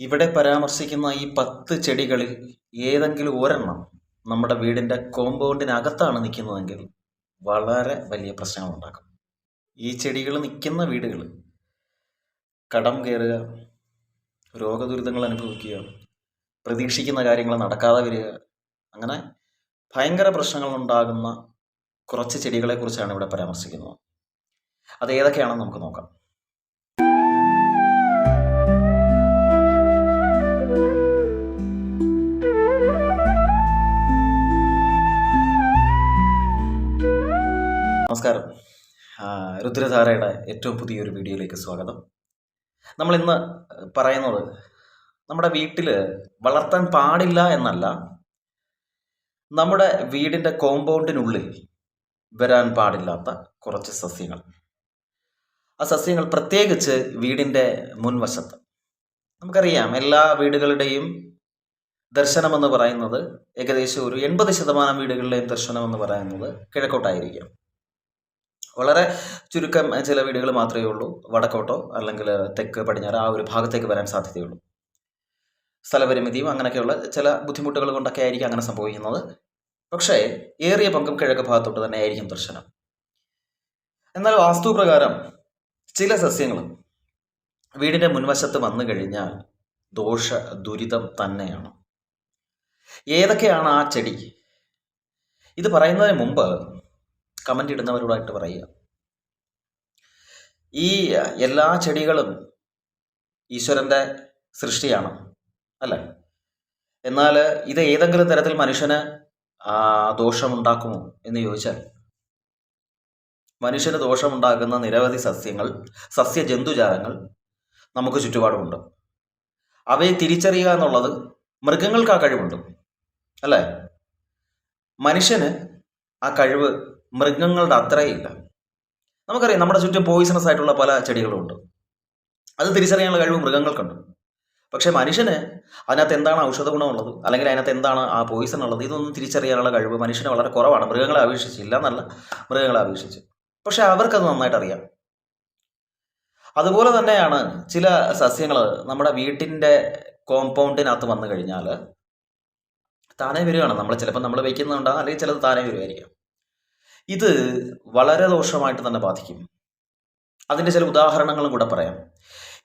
ഇവിടെ പരാമർശിക്കുന്ന ഈ പത്ത് ചെടികളിൽ ഏതെങ്കിലും ഒരെണ്ണം നമ്മുടെ വീടിന്റെ കോമ്പൗണ്ടിനകത്താണ് നിൽക്കുന്നതെങ്കിൽ വളരെ വലിയ പ്രശ്നങ്ങൾ ഉണ്ടാക്കും ഈ ചെടികൾ നിൽക്കുന്ന വീടുകൾ കടം കയറുക രോഗദുരിതങ്ങൾ അനുഭവിക്കുക പ്രതീക്ഷിക്കുന്ന കാര്യങ്ങൾ നടക്കാതെ വരിക അങ്ങനെ ഭയങ്കര പ്രശ്നങ്ങൾ ഉണ്ടാകുന്ന കുറച്ച് ചെടികളെക്കുറിച്ചാണ് ഇവിടെ പരാമർശിക്കുന്നത്. അത് ഏതൊക്കെയാണെന്ന് നമുക്ക് നോക്കാം. നമസ്കാരം. രുദ്രധാരയുടെ ഏറ്റവും പുതിയൊരു വീഡിയോയിലേക്ക് സ്വാഗതം. നമ്മൾ ഇന്ന് പറയുന്നത് നമ്മുടെ വീട്ടിൽ വളർത്താൻ പാടില്ല എന്നല്ല. നമ്മുടെ വീടിന്റെ കോമ്പൗണ്ടിനുള്ളിൽ വരാൻ പാടില്ലാത്ത കുറച്ച് സസ്യങ്ങൾ. ആ സസ്യങ്ങൾ പ്രത്യേകിച്ച് വീടിന്റെ മുൻവശത്ത്. നമുക്കറിയാം എല്ലാ വീടുകളുടെയും ദർശനമെന്ന് പറയുന്നത് ഏകദേശം ഒരു എൺപത് ശതമാനം വീടുകളിലെയും ദർശനം എന്ന് പറയുന്നത് കിഴക്കോട്ടായിരിക്കും. വളരെ ചുരുക്കം ചില വീടുകൾ മാത്രമേ ഉള്ളൂ. വടക്കോട്ടോ അല്ലെങ്കിൽ തെക്ക് പടിഞ്ഞാറ് ആ ഒരു ഭാഗത്തേക്ക് വരാൻ സാധ്യതയുള്ളൂ സ്ഥലപരിമിതിയും അങ്ങനെയൊക്കെയുള്ള ചില ബുദ്ധിമുട്ടുകൾ കൊണ്ടൊക്കെ ആയിരിക്കും അങ്ങനെ സംഭവിക്കുന്നത്. പക്ഷേ ഏറിയ പങ്കും കിഴക്ക് ഭാഗത്തോട്ട് തന്നെ ആയിരിക്കും ദർശനം. എന്നാൽ വാസ്തുപ്രകാരം ചില സസ്യങ്ങൾ വീടിന്റെ മുൻവശത്ത് വന്നു കഴിഞ്ഞാൽ ദോഷ ദുരിതം തന്നെയാണ്. ഏതൊക്കെയാണ് ആ ചെടി? ഇത് പറയുന്നതിന് മുമ്പ് കമന്റ് ഇടുന്നവരോടായിട്ട് പറയുക. ഈ എല്ലാ ചെടികളും ഈശ്വരന്റെ സൃഷ്ടിയാണ് അല്ലേ? എന്നാൽ ഇത് ഏതെങ്കിലും തരത്തിൽ മനുഷ്യന് ദോഷമുണ്ടാക്കുമോ എന്ന് ചോദിച്ചാൽ മനുഷ്യന് ദോഷമുണ്ടാക്കുന്ന നിരവധി സസ്യങ്ങൾ സസ്യജന്തുജാലങ്ങൾ നമുക്ക് ചുറ്റുപാടുമുണ്ട്. അവയെ തിരിച്ചറിയുക എന്നുള്ളത് മൃഗങ്ങൾക്ക് ആ കഴിവുണ്ട് അല്ലേ? മനുഷ്യന് ആ കഴിവ് മൃഗങ്ങളുടെ അത്രയില്ല. നമുക്കറിയാം നമ്മുടെ ചുറ്റും പോയിസണസ് ആയിട്ടുള്ള പല ചെടികളുമുണ്ട് അത് തിരിച്ചറിയാനുള്ള കഴിവ് മൃഗങ്ങൾക്കുണ്ട്. പക്ഷേ മനുഷ്യന് അതിനകത്ത് എന്താണ് ഔഷധ ഗുണമുള്ളത് അല്ലെങ്കിൽ അതിനകത്ത് എന്താണ് ആ പോയിസൺ ഉള്ളത്? ഇതൊന്നും തിരിച്ചറിയാനുള്ള കഴിവ് മനുഷ്യന് വളരെ കുറവാണ്. മൃഗങ്ങളെ അപേക്ഷിച്ച് ഇല്ല എന്നല്ല മൃഗങ്ങളെ അപേക്ഷിച്ച്. പക്ഷേ അവർക്കത് നന്നായിട്ട് അറിയാം അതുപോലെ തന്നെയാണ് ചില സസ്യങ്ങൾ നമ്മുടെ വീട്ടിന്റെ കോമ്പൗണ്ടിനകത്ത് വന്നു കഴിഞ്ഞാൽ താനേ വരികയാണ് നമ്മൾ ചിലപ്പോൾ നമ്മൾ വയ്ക്കുന്നുണ്ടാകാം അല്ലെങ്കിൽ ചിലത് താനേ വരുമായിരിക്കാം ഇത് വളരെ ദോഷമായിട്ട് തന്നെ ബാധിക്കും. അതിന്റെ ചില ഉദാഹരണങ്ങളും കൂടെ പറയാം.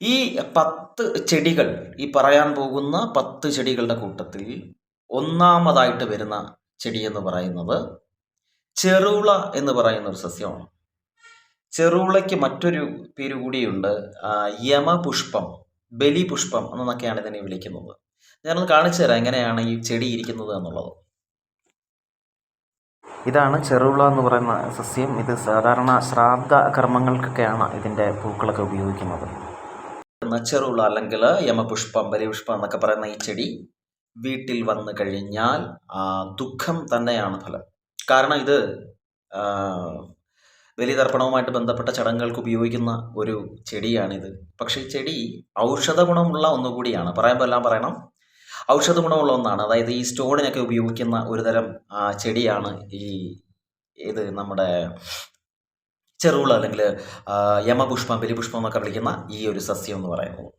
ഈ പത്ത് ചെടികൾ ഈ പറയാൻ പോകുന്ന പത്ത് ചെടികളുടെ കൂട്ടത്തിൽ ഒന്നാമതായിട്ട് വരുന്ന ചെടി എന്ന് പറയുന്നത് ചെറുള എന്ന് പറയുന്ന ഒരു സസ്യമാണ്. ചെറുളയ്ക്ക് മറ്റൊരു പേര് കൂടിയുണ്ട് യമപുഷ്പം ബലിപുഷ്പം എന്നൊക്കെയാണ് ഇതിനെ വിളിക്കുന്നത്. ഞാനൊന്ന് കാണിച്ചു തരാം എങ്ങനെയാണ് ഈ ചെടി ഇരിക്കുന്നത് എന്നുള്ളത്. ഇതാണ് ചെറുവിള എന്ന് പറയുന്ന സസ്യം. ഇത് സാധാരണ ശ്രാദ്ധ കർമ്മങ്ങൾക്കൊക്കെയാണ് ഇതിന്റെ പൂക്കളൊക്കെ ഉപയോഗിക്കുന്നത്. ചെറുവിള അല്ലെങ്കിൽ യമപുഷ്പം പരിപുഷ്പം എന്നൊക്കെ പറയുന്ന ഈ ചെടി വീട്ടിൽ വന്നു കഴിഞ്ഞാൽ ദുഃഖം തന്നെയാണ് ഫലം. കാരണം ഇത് ബലിതർപ്പണവുമായിട്ട് ബന്ധപ്പെട്ട ചടങ്ങുകൾക്ക് ഉപയോഗിക്കുന്ന ഒരു ചെടിയാണിത്. പക്ഷേ ഈ ചെടി ഔഷധ ഗുണമുള്ള ഒന്നുകൂടിയാണ്. പറയുമ്പോൾ എല്ലാം പറയണം ഔഷധ ഗുണമുള്ള ഒന്നാണ്. അതായത് ഈ സ്റ്റോണിനൊക്കെ ഉപയോഗിക്കുന്ന ഒരു തരം ചെടിയാണ് ഈ ഇത് നമ്മുടെ ചെറുള അല്ലെങ്കിൽ യമപുഷ്പം ബലിപുഷ്പം എന്നൊക്കെ വിളിക്കുന്ന ഈ ഒരു സസ്യം എന്ന് പറയുന്നത്.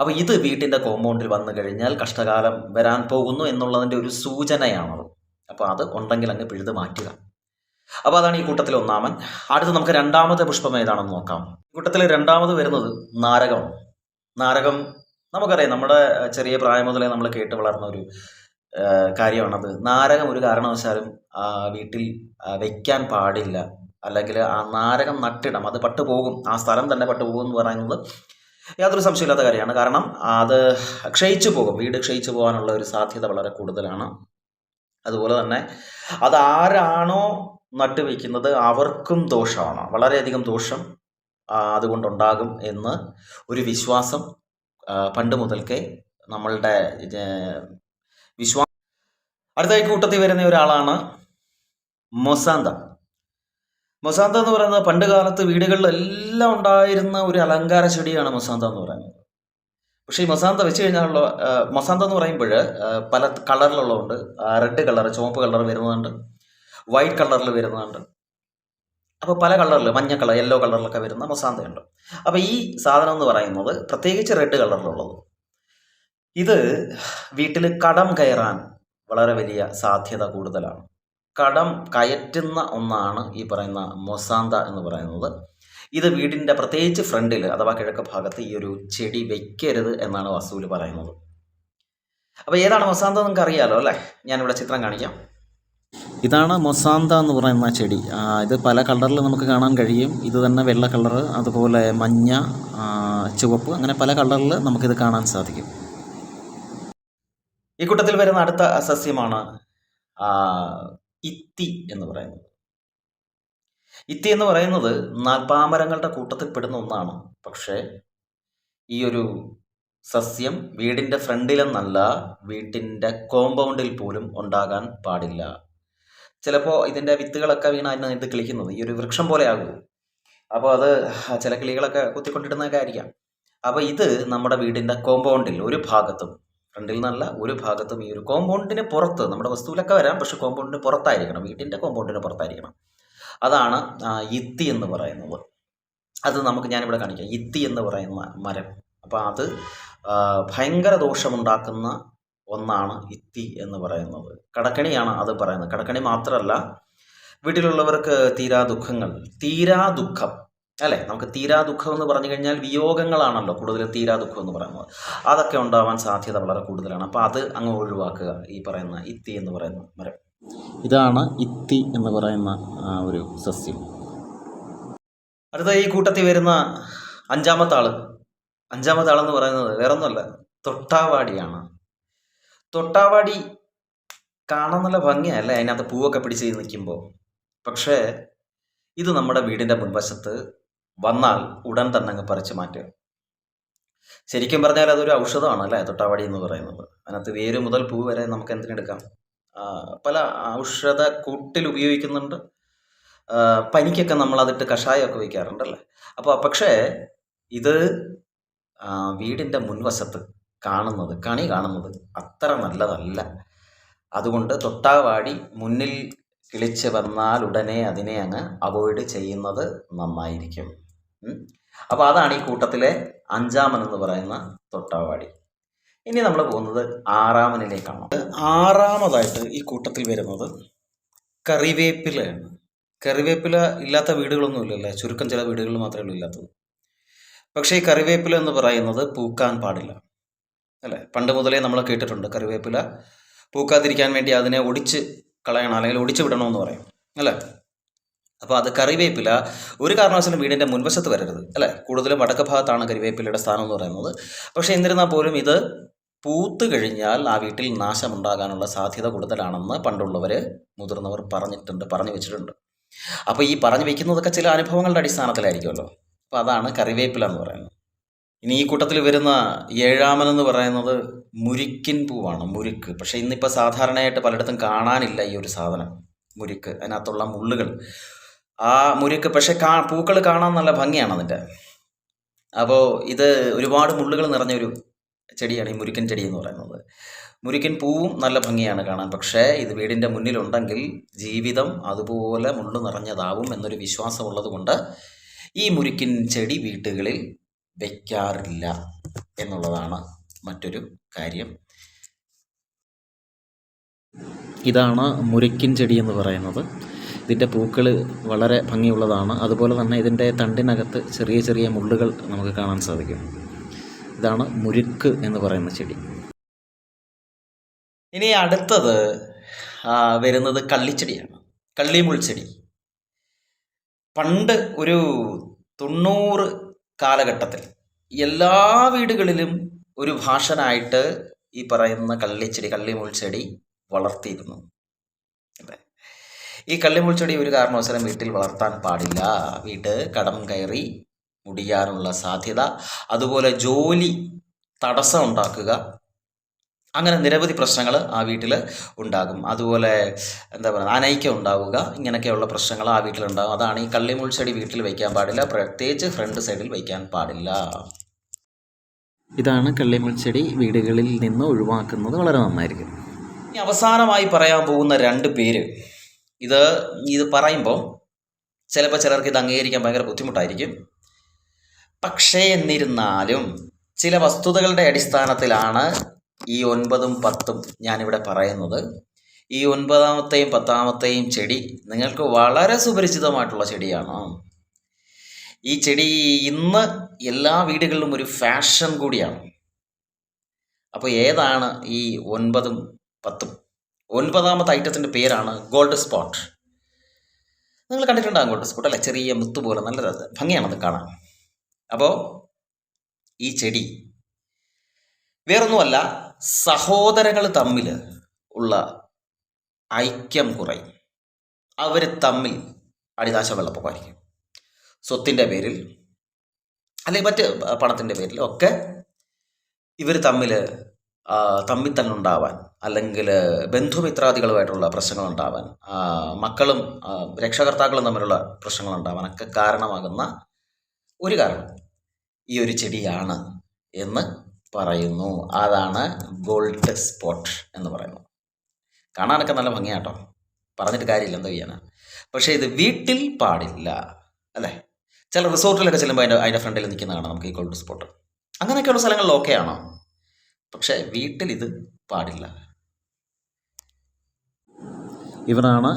അപ്പോൾ ഇത് വീട്ടിന്റെ കോമ്പൗണ്ടിൽ വന്നു കഴിഞ്ഞാൽ കഷ്ടകാലം വരാൻ പോകുന്നു എന്നുള്ളതിന്റെ ഒരു സൂചനയാണത്. അപ്പോൾ അത് ഉണ്ടെങ്കിൽ അങ്ങ് പിഴുത് മാറ്റുക. അപ്പോൾ അതാണ് ഈ കൂട്ടത്തിൽ ഒന്നാമൻ. അടുത്ത് നമുക്ക് രണ്ടാമത്തെ പുഷ്പം ഏതാണെന്ന് നോക്കാം. കൂട്ടത്തിൽ രണ്ടാമത് വരുന്നത് നാരകമാണ് നാരകം നമുക്കറിയാം നമ്മുടെ ചെറിയ പ്രായം മുതലേ നമ്മൾ കേട്ട് വളർന്ന ഒരു കാര്യമാണത്. നാരകം ഒരു കാരണവശാലും വീട്ടിൽ വയ്ക്കാൻ പാടില്ല. അല്ലെങ്കിൽ ആ നാരകം നട്ടിടം അത് പട്ടുപോകും. ആ സ്ഥലം തന്നെ പട്ടുപോകും എന്ന് പറയുന്നത് യാതൊരു സംശയമില്ലാത്ത കാര്യമാണ്. കാരണം അത് ക്ഷയിച്ചു പോകും. വീട് ക്ഷയിച്ചു പോകാനുള്ള ഒരു സാധ്യത വളരെ കൂടുതലാണ്. അതുപോലെ തന്നെ അത് ആരാണോ നട്ടുവെക്കുന്നത് അവർക്കും ദോഷമാണ്. വളരെയധികം ദോഷം അതുകൊണ്ടുണ്ടാകും എന്ന് ഒരു വിശ്വാസം പണ്ട് മുതൽക്കേ നമ്മളുടെ വിശ്വാ അടുത്ത കൂട്ടത്തിൽ വരുന്ന ഒരാളാണ് മൊസാന്ത. മൊസാന്ത എന്ന് പറയുന്നത് പണ്ട് കാലത്ത് വീടുകളിലെല്ലാം ഉണ്ടായിരുന്ന ഒരു അലങ്കാര ചെടിയാണ് മൊസാന്ത എന്ന് പറയുന്നത്. പക്ഷേ ഈ മൊസാന്ത വെച്ച് കഴിഞ്ഞാലുള്ള മൊസാന്ത എന്ന് പറയുമ്പോൾ പല കളറിലുള്ളതുണ്ട്. റെഡ് കളർ ചുവപ്പ് കളർ വരുന്നുണ്ട് വൈറ്റ് കളറിൽ വരുന്നുണ്ട് അപ്പോൾ പല കളറിൽ മഞ്ഞ കളർ യെല്ലോ കളറിലൊക്കെ വരുന്ന മൊസാന്തയുണ്ട്. അപ്പോൾ ഈ സാധനം എന്ന് പറയുന്നത് പ്രത്യേകിച്ച് റെഡ് കളറിലുള്ളത്. ഇത് വീട്ടിൽ കടം കയറാൻ വളരെ വലിയ സാധ്യത കൂടുതലാണ്. കടം കയറ്റുന്ന ഒന്നാണ് ഈ പറയുന്ന മൊസാന്ത എന്ന് പറയുന്നത്. ഇത് വീടിന്റെ പ്രത്യേകിച്ച് ഫ്രണ്ടിൽ അഥവാ കിഴക്ക് ഭാഗത്ത് ഈ ഒരു ചെടി വെക്കരുത് എന്നാണ് വസൂൽ പറയുന്നത്. അപ്പോൾ ഏതാണ് മൊസാന്ത നിങ്ങൾക്ക് അറിയാലോ അല്ലേ? ഞാനിവിടെ ചിത്രം കാണിക്കാം. ഇതാണ് മൊസാന്ത എന്ന് പറയുന്ന ചെടി. ഇത് പല കളറിൽ നമുക്ക് കാണാൻ കഴിയും. ഇത് തന്നെ വെള്ള കളർ അതുപോലെ മഞ്ഞ ചുവപ്പ് അങ്ങനെ പല കളറിൽ നമുക്കിത് കാണാൻ സാധിക്കും. ഈ കൂട്ടത്തിൽ വരുന്ന അടുത്ത സസ്യമാണ് ഇത്തി എന്ന് പറയുന്നത്. ഇത്തി എന്ന് പറയുന്നത് നാൽപ്പാമരങ്ങളുടെ കൂട്ടത്തിൽ പെടുന്ന ഒന്നാണ്. പക്ഷേ ഈ ഒരു സസ്യം വീടിന്റെ ഫ്രണ്ടിലെന്നല്ല വീട്ടിന്റെ കോമ്പൗണ്ടിൽ പോലും ഉണ്ടാകാൻ പാടില്ല. ചിലപ്പോൾ ഇതിന്റെ വിത്തുകളൊക്കെ വീണ് അതിന് ഇത് കിളിക്കുന്നത്. ഈ ഒരു വൃക്ഷം പോലെ ആകുമോ അപ്പോൾ അത് ചില കിളികളൊക്കെ കുത്തിക്കൊണ്ടിടുന്നതൊക്കെ ആയിരിക്കാം. അപ്പോൾ ഇത് നമ്മുടെ വീടിന്റെ കോമ്പൗണ്ടിൽ ഒരു ഭാഗത്തും ഫ്രണ്ടിൽ നിന്നല്ല ഒരു ഭാഗത്തും ഈ ഒരു കോമ്പൗണ്ടിന് പുറത്ത് നമ്മുടെ വസ്തുവിലൊക്കെ വരാം പക്ഷെ കോമ്പൗണ്ടിന് പുറത്തായിരിക്കണം. വീട്ടിന്റെ കോമ്പൗണ്ടിന് പുറത്തായിരിക്കണം. അതാണ് ഇത്തി എന്ന് പറയുന്നത്. അത് നമുക്ക് ഞാനിവിടെ കാണിക്കാം. ഇത്തി എന്ന് പറയുന്ന മരം. അപ്പോൾ അത് ഭയങ്കര ദോഷമുണ്ടാക്കുന്ന ഒന്നാണ് ഇത്തി എന്ന് പറയുന്നത്. കടക്കണിയാണ് അത് പറയുന്നത്. കടക്കണി മാത്രമല്ല വീട്ടിലുള്ളവർക്ക് തീരാ ദുഃഖങ്ങൾ തീരാ ദുഃഖം അല്ലേ? നമുക്ക് തീരാ ദുഃഖം എന്ന് പറഞ്ഞു കഴിഞ്ഞാൽ വിയോഗങ്ങളാണല്ലോ കൂടുതലും തീരാ ദുഃഖം എന്ന് പറയുന്നത്. അതൊക്കെ ഉണ്ടാവാൻ സാധ്യത വളരെ കൂടുതലാണ്. അപ്പോൾ അത് അങ്ങ് ഒഴിവാക്കുക ഈ പറയുന്ന ഇത്തി എന്ന് പറയുന്ന മരം. ഇതാണ് ഇത്തി എന്ന് പറയുന്ന ഒരു സസ്യം. അടുത്ത ഈ കൂട്ടത്തിൽ വരുന്ന അഞ്ചാമത്തെ ആൾ. അഞ്ചാമത്തെ ആളെന്ന് പറയുന്നത് വേറൊന്നുമല്ല തൊട്ടാവാടിയാണ്. തൊട്ടാവാടി കാണാൻ നല്ല ഭംഗിയല്ലേ അതിനകത്ത് പൂവൊക്കെ പിടിച്ച് നിൽക്കുമ്പോൾ പക്ഷേ ഇത് നമ്മുടെ വീടിന്റെ മുൻവശത്ത് വന്നാൽ ഉടൻ തന്നെ അങ്ങ് പറിച്ചു മാറ്റുക. ശരിക്കും പറഞ്ഞാൽ അതൊരു ഔഷധമാണ് അല്ലേ? തൊട്ടാവാടി എന്ന് പറയുന്നത്. അതിനകത്ത് വേര് മുതൽ പൂ വരെ നമുക്ക് എന്തിനെടുക്കാം? പല ഔഷധ കൂട്ടിൽ ഉപയോഗിക്കുന്നുണ്ട്. പനിക്കൊക്കെ നമ്മൾ അതിട്ട് കഷായമൊക്കെ വയ്ക്കാറുണ്ടല്ലേ അപ്പോൾ പക്ഷേ ഇത് വീടിന്റെ മുൻവശത്ത് കാണുന്നത് കണി കാണുന്നത് അത്ര നല്ലതല്ല. അതുകൊണ്ട് തൊട്ടാവാടി മുന്നിൽ കിളിച്ച് വന്നാൽ ഉടനെ അതിനെ അങ്ങ് അവോയ്ഡ് ചെയ്യുന്നത് നന്നായിരിക്കും. അപ്പോൾ അതാണ് ഈ കൂട്ടത്തിലെ അഞ്ചാമൻ എന്ന് പറയുന്ന തൊട്ടാവാടി. ഇനി നമ്മൾ പോകുന്നത് ആറാമനിലേക്കാണ് ആറാമതായിട്ട് ഈ കൂട്ടത്തിൽ വരുന്നത് കറിവേപ്പിലയാണ് കറിവേപ്പില ഇല്ലാത്ത വീടുകളൊന്നുമില്ലല്ലേ ചുരുക്കം ചില വീടുകളിൽ മാത്രമേ ഉള്ളൂ ഇല്ലാത്തത്. പക്ഷേ ഈ കറിവേപ്പില എന്ന് പറയുന്നത് പൂക്കാൻ പാടില്ല. അല്ലേ? പണ്ട് മുതലേ നമ്മൾ കേട്ടിട്ടുണ്ട് കറിവേപ്പില പൂക്കാതിരിക്കാൻ വേണ്ടി അതിനെ ഒടിച്ച് കളയണം അല്ലെങ്കിൽ ഒടിച്ചു വിടണമെന്ന് പറയും അല്ലേ? അപ്പോൾ അത് കറിവേപ്പില ഒരു കാരണവശാലും വീടിന്റെ മുൻവശത്ത് വരരുത് അല്ലേ? കൂടുതലും വടക്ക് ഭാഗത്താണ് കറിവേപ്പിലയുടെ സ്ഥാനം എന്ന് പറയുന്നത്. പക്ഷേ എന്നിരുന്നാൽ പോലും ഇത് പൂത്ത് കഴിഞ്ഞാൽ ആ വീട്ടിൽ നാശമുണ്ടാകാനുള്ള സാധ്യത കൂടുതലാണെന്ന് പണ്ടുള്ളവർ മുതിർന്നവർ പറഞ്ഞിട്ടുണ്ട് പറഞ്ഞു വെച്ചിട്ടുണ്ട്. അപ്പോൾ ഈ പറഞ്ഞു വെക്കുന്നതൊക്കെ ചില അനുഭവങ്ങളുടെ അടിസ്ഥാനത്തിലായിരിക്കുമല്ലോ. അപ്പോൾ അതാണ് കറിവേപ്പില എന്ന് പറയുന്നത്. ഇനി ഈ കൂട്ടത്തിൽ വരുന്ന ഏഴാമൻ എന്ന് പറയുന്നത് മുരിക്കിൻ പൂവാണ് മുരുക്ക്. പക്ഷേ ഇന്നിപ്പോൾ സാധാരണയായിട്ട് പലയിടത്തും കാണാനില്ല ഈ ഒരു സാധനം മുരുക്ക്. അതിനകത്തുള്ള മുള്ളുകൾ. ആ മുരുക്ക് പക്ഷേ കാ പൂക്കൾ കാണാൻ നല്ല ഭംഗിയാണ് അതിന്റെ. അപ്പോൾ ഇത് ഒരുപാട് മുള്ളുകൾ നിറഞ്ഞൊരു ചെടിയാണ് ഈ മുരിക്കൻ ചെടി എന്ന് പറയുന്നത്. മുരിക്കൻ പൂവും നല്ല ഭംഗിയാണ് കാണാൻ. പക്ഷേ ഇത് വീടിന്റെ മുന്നിലുണ്ടെങ്കിൽ ജീവിതം അതുപോലെ മുള്ളു നിറഞ്ഞതാവും എന്നൊരു വിശ്വാസമുള്ളത് കൊണ്ട് ഈ മുരുക്കിൻ ചെടി വീട്ടുകളിൽ വയ്ക്കാറില്ല എന്നുള്ളതാണ് മറ്റൊരു കാര്യം. ഇതാണ് മുരിക്കിൻ ചെടി എന്ന് പറയുന്നത്. ഇതിന്റെ പൂക്കൾ വളരെ ഭംഗിയുള്ളതാണ്. അതുപോലെ തന്നെ ഇതിന്റെ തണ്ടിനകത്ത് ചെറിയ ചെറിയ മുള്ളുകൾ നമുക്ക് കാണാൻ സാധിക്കും. ഇതാണ് മുരുക്ക് എന്ന് പറയുന്ന ചെടി. ഇനി അടുത്തത് വരുന്നത് കള്ളിച്ചെടിയാണ്. കള്ളിമുൾച്ചെടി. പണ്ട് ഒരു തൊണ്ണൂറ് കാലഘട്ടത്തിൽ എല്ലാ വീടുകളിലും ഒരു ഭാഷനായിട്ട് ഈ പറയുന്ന കള്ളിച്ചെടി കള്ളിമുൾച്ചെടി വളർത്തിയിരുന്നു. ഈ കള്ളിമുൾച്ചെടി ഒരു കാരണവശാലും വീട്ടിൽ വളർത്താൻ പാടില്ല. വീട്ട് കടം കയറി മുടിയാനുള്ള സാധ്യത അതുപോലെ ജോലി തടസ്സം ഉണ്ടാക്കുക അങ്ങനെ നിരവധി പ്രശ്നങ്ങൾ ആ വീട്ടിൽ ഉണ്ടാകും. അതുപോലെ എന്താ പറയുക അനൈക്യം ഉണ്ടാവുക ഇങ്ങനെയൊക്കെയുള്ള പ്രശ്നങ്ങൾ ആ വീട്ടിലുണ്ടാകും. അതാണ് ഈ കള്ളിമുൾ ചെടി വീട്ടിൽ വയ്ക്കാൻ പാടില്ല പ്രത്യേകിച്ച് ഫ്രണ്ട് സൈഡിൽ വയ്ക്കാൻ പാടില്ല. ഇതാണ് കള്ളിമുൾ ചെടി വീടുകളിൽ നിന്ന് ഒഴിവാക്കുന്നത് വളരെ നന്നായിരിക്കും. ഇനി അവസാനമായി പറയാൻ പോകുന്ന രണ്ട് പേര്. ഇത് ഇത് പറയുമ്പോൾ ചിലപ്പോൾ ചിലർക്ക് ഇത് അംഗീകരിക്കാൻ ഭയങ്കര ബുദ്ധിമുട്ടായിരിക്കും. പക്ഷേ എന്നിരുന്നാലും ചില വസ്തുതകളുടെ അടിസ്ഥാനത്തിലാണ് ഈ ഒൻപതും പത്തും ഞാനിവിടെ പറയുന്നത്. ഈ ഒൻപതാമത്തെയും പത്താമത്തെയും ചെടി നിങ്ങൾക്ക് വളരെ സുപരിചിതമായിട്ടുള്ള ചെടിയാണ്. ഈ ചെടി ഇന്ന് എല്ലാ വീടുകളിലും ഒരു ഫാഷൻ കൂടിയാണ്. അപ്പോൾ ഏതാണ് ഈ ഒൻപതും പത്തും? ഒൻപതാമത്തെ ഐറ്റത്തിന്റെ പേരാണ് ഗോൾഡ് സ്പോട്ട്. നിങ്ങൾ കണ്ടിട്ടുണ്ടാകും ഗോൾഡ് സ്പോട്ട് അല്ലേ? ചെറിയ മുത്ത് പോലെ നല്ല ഭംഗിയാണത് കാണാൻ. അപ്പോൾ ഈ ചെടി വേറൊന്നുമല്ല സഹോദരങ്ങൾ തമ്മിൽ ഉള്ള ഐക്യം കുറയും. അവർ തമ്മിൽ അടിനാശ വെള്ളപ്പൊക്കമായിരിക്കും സ്വത്തിന്റെ പേരിൽ അല്ലെങ്കിൽ മറ്റ് പണത്തിന്റെ പേരിൽ ഒക്കെ ഇവർ തമ്മിൽ തമ്മിൽ തന്നെ ഉണ്ടാവാൻ അല്ലെങ്കിൽ ബന്ധുമിത്രാദികളുമായിട്ടുള്ള പ്രശ്നങ്ങൾ ഉണ്ടാവാൻ മക്കളും രക്ഷകർത്താക്കളും തമ്മിലുള്ള പ്രശ്നങ്ങൾ ഉണ്ടാവാൻ ഒക്കെ കാരണമാകുന്ന ഒരു കാരണം ഈ ഒരു ചെടിയാണ് എന്ന് പറയുന്നു. അതാണ് ഗോൾഡ് സ്പോട്ട് എന്ന് പറയുന്നത്. കാണാനൊക്കെ നല്ല ഭംഗിയാട്ടോ പറഞ്ഞിട്ട് കാര്യമില്ല എന്താ ചെയ്യാനാ. പക്ഷേ ഇത് വീട്ടിൽ പാടില്ല അല്ലേ? ചില റിസോർട്ടിലൊക്കെ ചെല്ലുമ്പോൾ അതിന്റെ അതിന്റെ ഫ്രണ്ടിൽ നിൽക്കുന്ന കാണാം നമുക്ക് ഈ ഗോൾഡ് സ്പോട്ട് അങ്ങനെയൊക്കെയുള്ള സ്ഥലങ്ങളിൽ ഓക്കെ ആണോ പക്ഷേ വീട്ടിൽ ഇത് പാടില്ല. ഇവരാണ്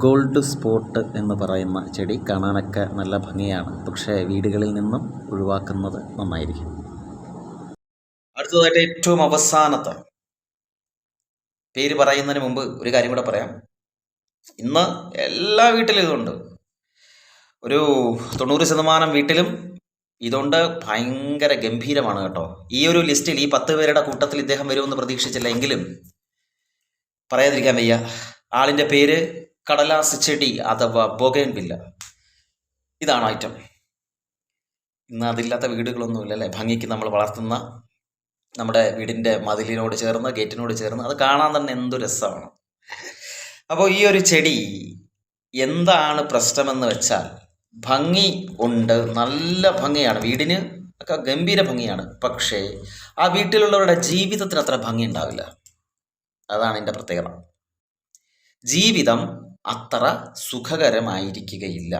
ഗോൾഡ് സ്പോട്ട് എന്ന് പറയുന്ന ചെടി കാണാനൊക്കെ നല്ല ഭംഗിയാണ്. പക്ഷേ വീടുകളിൽ നിന്നും ഒഴിവാക്കുന്നത് നന്നായിരിക്കും. അടുത്തതായിട്ട് ഏറ്റവും അവസാനത്തെ പേര് പറയുന്നതിന് മുമ്പ് ഒരു കാര്യം കൂടെ പറയാം. ഇന്ന് എല്ലാ വീട്ടിലും ഇതുണ്ട്. ഒരു തൊണ്ണൂറ് ശതമാനം വീട്ടിലും ഇതുകൊണ്ട് ഭയങ്കര ഗംഭീരമാണ് കേട്ടോ. ഈ ഒരു ലിസ്റ്റിൽ ഈ പത്ത് പേരുടെ കൂട്ടത്തിൽ ഇദ്ദേഹം വരുമെന്ന് പ്രതീക്ഷിച്ചില്ല എങ്കിലും പറയാതിരിക്കാൻ വയ്യ. ആളിന്റെ പേര് കടലാസ് ചെടി അഥവാ ബൊഗേൻ ഇതാണ് ഐറ്റം ഇന്ന് അതില്ലാത്ത വീടുകളൊന്നുമില്ല അല്ലേ ഭംഗിക്ക് നമ്മൾ വളർത്തുന്ന നമ്മുടെ വീടിന്റെ മതിലിനോട് ചേർന്ന് ഗേറ്റിനോട് ചേർന്ന് അത് കാണാൻ തന്നെ എന്തു രസമാണ്. അപ്പോൾ ഈ ഒരു ചെടി എന്താണ് പ്രശ്നമെന്ന് വെച്ചാൽ ഭംഗി ഉണ്ട് നല്ല ഭംഗിയാണ്. വീടിന് ഒക്കെ ഗംഭീര ഭംഗിയാണ്. പക്ഷേ ആ വീട്ടിലുള്ളവരുടെ ജീവിതത്തിന് അത്ര ഭംഗി ഉണ്ടാവില്ല. അതാണ് എന്റെ പ്രത്യേകത. ജീവിതം അത്ര സുഖകരമായിരിക്കുകയില്ല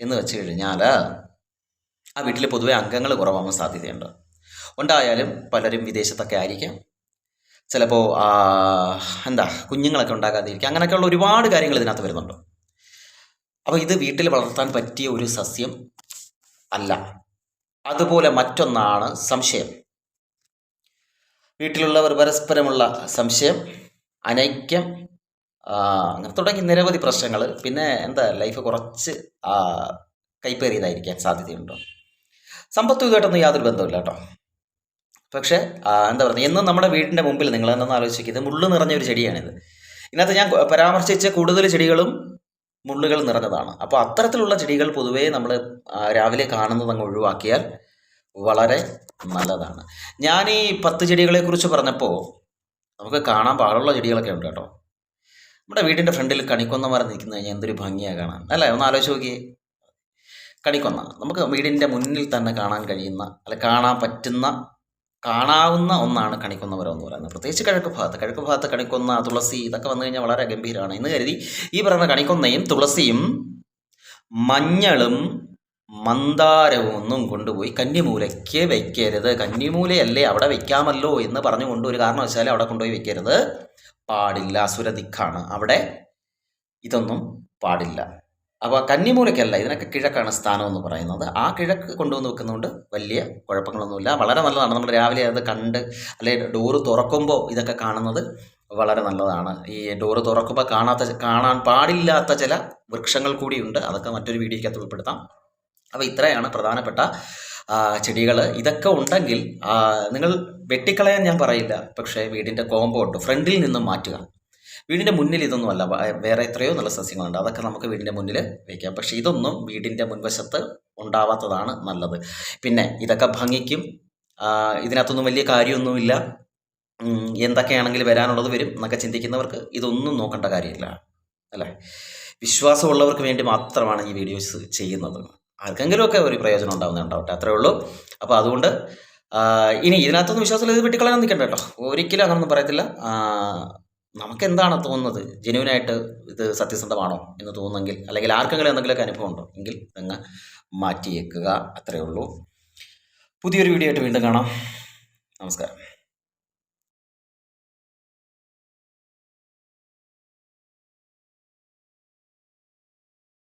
എന്ന് വെച്ച് കഴിഞ്ഞാൽ ആ വീട്ടിൽ പൊതുവെ അംഗങ്ങൾ കുറവാകാൻ സാധ്യതയുണ്ട്. ഉണ്ടായാലും പലരും വിദേശത്തൊക്കെ ആയിരിക്കാം. ചിലപ്പോൾ എന്താ കുഞ്ഞുങ്ങളൊക്കെ ഉണ്ടാകാതിരിക്കുക അങ്ങനെയൊക്കെയുള്ള ഒരുപാട് കാര്യങ്ങൾ ഇതിനകത്ത് വരുന്നുണ്ട്. അപ്പോൾ ഇത് വീട്ടിൽ വളർത്താൻ പറ്റിയ ഒരു സസ്യം അല്ല. അതുപോലെ മറ്റൊന്നാണ് സംശയം. വീട്ടിലുള്ളവർ പരസ്പരമുള്ള സംശയം അനൈക്യം അങ്ങനെ തുടങ്ങി നിരവധി പ്രശ്നങ്ങൾ. പിന്നെ എന്താ ലൈഫ് കുറച്ച് കൈപ്പേറിയതായിരിക്കാൻ സാധ്യതയുണ്ടോ. സമ്പത്ത് ഇതായിട്ടൊന്നും യാതൊരു ബന്ധമില്ല കേട്ടോ. പക്ഷേ എന്താ പറയുക എന്നും നമ്മുടെ വീടിന്റെ മുമ്പിൽ നിങ്ങൾ ആലോചിക്കുക ഇത് മുള്ളു നിറഞ്ഞ ഒരു ചെടിയാണിത്. ഇന്നത്തെ ഞാൻ പരാമർശിച്ച കൂടുതൽ ചെടികളും മുള്ളുകൾ നിറഞ്ഞതാണ്. അപ്പോൾ അത്തരത്തിലുള്ള ചെടികൾ പൊതുവേ നമ്മൾ രാവിലെ കാണുന്നത് അങ്ങ് ഒഴിവാക്കിയാൽ വളരെ നല്ലതാണ്. ഞാൻ ഈ പത്ത് ചെടികളെക്കുറിച്ച് പറഞ്ഞപ്പോൾ നമുക്ക് കാണാൻ പാടുള്ള ചെടികളൊക്കെ ഉണ്ട് കേട്ടോ. നമ്മുടെ വീടിന്റെ ഫ്രണ്ടിൽ കണിക്കൊന്ന മരം നിൽക്കുന്ന കഴിഞ്ഞാൽ എന്തൊരു ഭംഗിയാണ് കാണാൻ. അല്ലേ? ഒന്ന് ആലോചിച്ച് നോക്കിയേ. കണിക്കൊന്ന. നമുക്ക് വീടിന്റെ മുന്നിൽ തന്നെ കാണാൻ കഴിയുന്ന അല്ല കാണാൻ പറ്റുന്ന കാണാവുന്ന ഒന്നാണ് കണിക്കൊന്നമരം എന്ന് പറയുന്നത്. പ്രത്യേകിച്ച് കിഴക്ക് ഭാഗത്ത് കിഴക്ക് ഭാഗത്ത് കണിക്കൊന്ന തുളസി ഇതൊക്കെ വന്നു കഴിഞ്ഞാൽ വളരെ ഗംഭീരമാണ്. എന്ന് കരുതി ഈ പറയുന്ന കണിക്കൊന്നയും തുളസിയും മഞ്ഞളും മന്ദാരവും ഒന്നും കൊണ്ടുപോയി കന്നിമൂലയ്ക്ക് വെക്കരുത്. കന്നിമൂലയല്ലേ അവിടെ വെക്കാമല്ലോ എന്ന് പറഞ്ഞുകൊണ്ട് ഒരു കാരണവശാലും അവിടെ കൊണ്ടുപോയി വെക്കരുത്. പാടില്ല. അസുരദിക്കാണ് അവിടെ ഇതൊന്നും പാടില്ല. അപ്പോൾ കന്നിമൂലയ്ക്കല്ല ഇതിനൊക്കെ കിഴക്കാണ് സ്ഥാനം എന്ന് പറയുന്നത്. ആ കിഴക്ക് കൊണ്ടുവന്ന് വെക്കുന്നതുകൊണ്ട് വലിയ കുഴപ്പങ്ങളൊന്നുമില്ല. വളരെ നല്ലതാണ്. നമ്മൾ രാവിലെ അത് കണ്ട് അല്ലെ ഡോറ് തുറക്കുമ്പോൾ ഇതൊക്കെ കാണുന്നത് വളരെ നല്ലതാണ്. ഈ ഡോറ് തുറക്കുമ്പോൾ കാണാത്ത കാണാൻ പാടില്ലാത്ത ചില വൃക്ഷങ്ങൾ കൂടിയുണ്ട്. അതൊക്കെ മറ്റൊരു വീഡിയോയ്ക്കകത്ത് ഉൾപ്പെടുത്താം. അപ്പോൾ ഇത്രയാണ് പ്രധാനപ്പെട്ട ചെടികൾ ഇതൊക്കെ ഉണ്ടെങ്കിൽ നിങ്ങൾ വെട്ടിക്കളയാൻ ഞാൻ പറയില്ല. പക്ഷേ വീടിന്റെ കോമ്പൗണ്ട് ഫ്രണ്ടിൽ നിന്നും മാറ്റുക. വീടിന്റെ മുന്നിൽ ഇതൊന്നും അല്ല. വേറെ എത്രയോ നല്ല സസ്യങ്ങളുണ്ട്. അതൊക്കെ നമുക്ക് വീടിന്റെ മുന്നിൽ വയ്ക്കാം പക്ഷേ ഇതൊന്നും വീടിന്റെ മുൻവശത്ത് ഉണ്ടാവാത്തതാണ് നല്ലത്. പിന്നെ ഇതൊക്കെ ഭംഗിക്കും. ഇതിനകത്തൊന്നും വലിയ കാര്യമൊന്നുമില്ല. എന്തൊക്കെയാണെങ്കിലും വരാനുള്ളത് വരും എന്നൊക്കെ ചിന്തിക്കുന്നവർക്ക് ഇതൊന്നും നോക്കേണ്ട കാര്യമില്ല. അല്ലേ? വിശ്വാസമുള്ളവർക്ക് വേണ്ടി മാത്രമാണ് ഈ വീഡിയോസ് ചെയ്യുന്നത്. ആർക്കെങ്കിലുമൊക്കെ ഒരു പ്രയോജനം ഉണ്ടാവുന്നുണ്ടാവട്ടെ അത്രേ ഉള്ളൂ. അപ്പോൾ അതുകൊണ്ട് ഇനി ഇതിനകത്തൊന്നും വിശ്വാസമില്ല ഇത് വെട്ടിക്കളയാൻ നിൽക്കണ്ട കേട്ടോ. ഒരിക്കലും അങ്ങനൊന്നും പറയത്തില്ല. നമുക്ക് എന്താണ് തോന്നുന്നത്? ജെനുവിനായിട്ട് ഇത് സത്യസന്ധമാണോ എന്ന് തോന്നുന്നെങ്കിൽ അല്ലെങ്കിൽ ആർക്കെങ്കിലും എന്തെങ്കിലുമൊക്കെ അനുഭവം ഉണ്ടോ എങ്കിൽ നിങ്ങൾ മാറ്റിയേക്കുക. അത്രയേ ഉള്ളൂ. പുതിയൊരു വീഡിയോ ആയിട്ട് വീണ്ടും കാണാം. നമസ്കാരം.